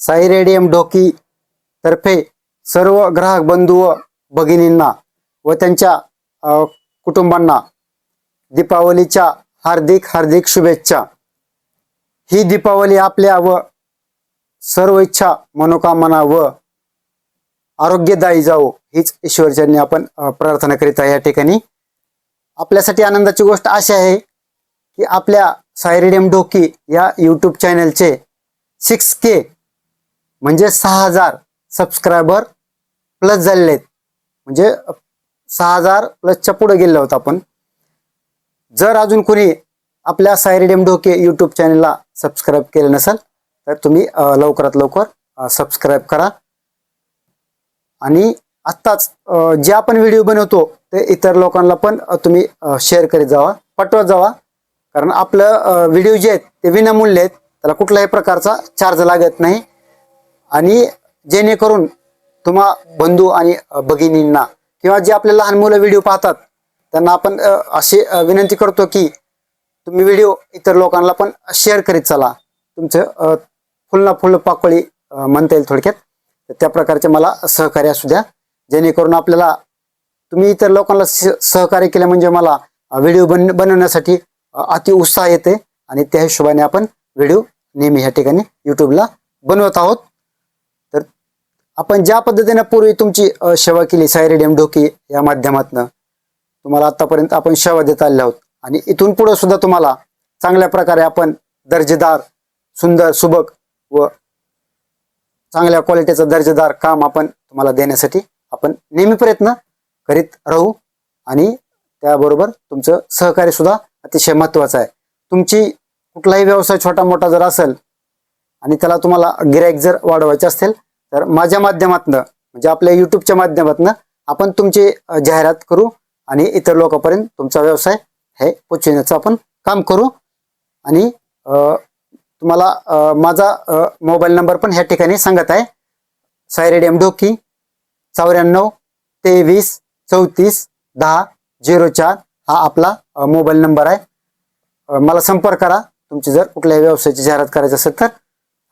Sai radium Dhoki तर्फे सर्व ग्राहक बंधू व भगिनींना व त्यांच्या कुटुंबांना दीपावलीच्या हार्दिक हार्दिक शुभेच्छा. ही दीपावली आपल्या व सर्व इच्छा मनोकामना व आरोग्यदायी जावो हीच ईश्वरचरणी आपण प्रार्थना करीत आहे या ठिकाणी. आपल्यासाठी आनंदाची गोष्ट अशी आहे की आपल्या सायरेडियम ढोकी या यूट्यूब चॅनलचे सिक्स के म्हणजे सहा हजार सबस्क्रायबर प्लस झालेले आहेत म्हणजे सहा हजार प्लसच्या पुढे गेलो आहोत आपण. जर अजून कोणी आपल्या सायरीडेम ढोके यूट्यूब चॅनलला सबस्क्राईब केले नसेल तर तुम्ही लवकरात लवकर सबस्क्राईब करा. आणि आत्ताच जे आपण व्हिडिओ बनवतो ते इतर लोकांना पण तुम्ही शेअर करीत जावा पाठवत जावा. कारण आपलं व्हिडिओ जे आहेत ते विनामूल्य आहेत. त्याला कुठल्याही प्रकारचा चार्ज लागत नाही. आणि जेणेकरून तुम्हा बंधू आणि भगिनींना किंवा जे आपले लहान मुलं व्हिडिओ पाहतात त्यांना आपण अशी विनंती करतो की तुम्ही व्हिडिओ इतर लोकांना पण शेअर करीत चला. तुमचं फुलना फुल पाकळी म्हणता येईल थोडक्यात. तर त्या प्रकारचे मला सहकार्य असू द्या. जेणेकरून आपल्याला तुम्ही इतर लोकांना स- सहकार्य केलं म्हणजे मला व्हिडिओ बन बनवण्यासाठी अति उत्साह येते. आणि त्या हिशोबाने आपण व्हिडिओ नेहमी ह्या ठिकाणी युट्यूबला बनवत आहोत. आपण ज्या पद्धतीने पूर्वी तुमची सेवा केली सायरेडियम ढोकी या माध्यमातनं तुम्हाला आतापर्यंत आपण सेवा देत आलेलो आहोत. आणि इथून पुढे सुद्धा तुम्हाला चांगल्या प्रकारे आपण दर्जेदार सुंदर सुबक व चांगल्या क्वालिटीचं दर्जेदार काम आपण तुम्हाला देण्यासाठी आपण नेहमी प्रयत्न करीत राहू. आणि त्याबरोबर तुमचं सहकार्य सुद्धा अतिशय महत्वाचं आहे. तुमची कुठलाही व्यवसाय छोटा मोठा जर असेल आणि त्याला तुम्हाला गिराईक जर वाढवायचे असतील तर माझ्या माध्यमातनं म्हणजे आपल्या युट्यूबच्या माध्यमातनं आपण तुमची जाहिरात करू आणि इतर लोकांपर्यंत तुमचा व्यवसाय हे पोचविण्याचं आपण काम करू. आणि तुम्हाला माझा मोबाईल नंबर पण ह्या ठिकाणी सांगत आहे. सायरेडियम ढोकी चौऱ्याण्णव तेवीस चौतीस दहा झिरो चार हा आपला मोबाईल नंबर आहे. मला संपर्क करा. तुमची जर कुठल्याही व्यवसायाची जाहिरात करायची असेल तर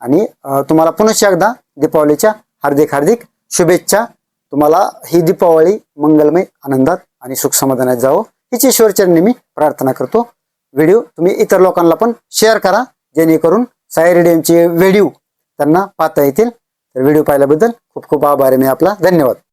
आणि तुम्हाला पुनश्च एकदा दीपावलीच्या हार्दिक हार्दिक शुभेच्छा. तुम्हाला ही दीपावली मंगलमय आनंदात आणि सुख समाधानात जावं. हीच ईश्वरचरणी मी प्रार्थना करतो. व्हिडिओ तुम्ही इतर लोकांना पण शेअर करा जेणेकरून साई रेडियमचे व्हिडिओ त्यांना पाहता येतील. तर व्हिडिओ पाहिल्याबद्दल खूप खूप आभार आहे मी आपला. धन्यवाद.